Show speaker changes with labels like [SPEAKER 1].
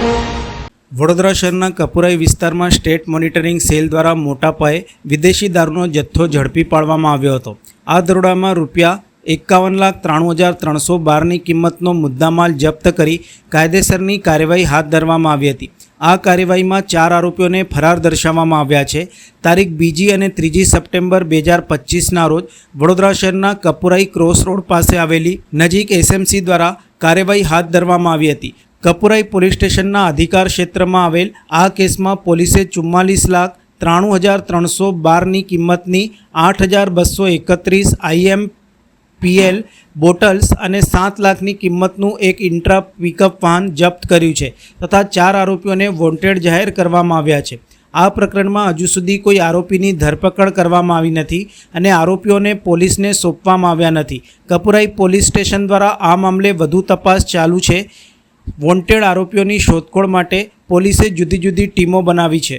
[SPEAKER 1] વડોદરા શહેરના કપુરાઈ વિસ્તારમાં state monitoring cell દ્વારા મોટા પાયે વિદેશી દારૂનો જથ્થો ઝડપી પાડવામાં આવ્યો હતો. આ દરોડામાં રૂપિયા એકાવન લાખ ત્રાણું હજાર ત્રણસો બારની કિંમતનો મુદ્દામાલ જપ્ત કરી કાયદેસરની કાર્યવાહી હાથ ધરવામાં આવી હતી. આ કાર્યવાહીમાં ચાર આરોપીઓને ફરાર દર્શાવવામાં આવ્યા છે. તારીખ બીજી અને ત્રીજી સપ્ટેમ્બર બે હજાર પચીસના રોજ વડોદરા શહેરના કપુરાઈ ક્રોસ રોડ પાસે આવેલી નજીક એસએમસી દ્વારા કાર્યવાહી હાથ ધરવામાં આવી હતી. કપુરાઈ પોલીસ સ્ટેશનના અધિકાર ક્ષેત્રમાં આવેલ આ કેસમાં પોલીસે ચુમ્માલીસ લાખ ત્રાણું હજાર ત્રણસો બારની કિંમતની આઠ હજાર બસો એકત્રીસ આઈએમ પીએલ બોટલ્સ અને સાત લાખની કિંમતનું એક ઇન્ટ્રા પિકઅપ વાહન જપ્ત કર્યું છે તથા ચાર આરોપીઓને વોન્ટેડ જાહેર કરવામાં આવ્યા છે. આ પ્રકરણમાં હજુ સુધી કોઈ આરોપીની ધરપકડ કરવામાં આવી નથી અને આરોપીઓને પોલીસને સોંપવામાં આવ્યા નથી. કપુરાઈ પોલીસ સ્ટેશન દ્વારા આ મામલે વધુ તપાસ ચાલુ છે. વોન્ટેડ આરોપીઓની શોધખોળ માટે પોલીસે જુદી જુદી ટીમો બનાવી છે.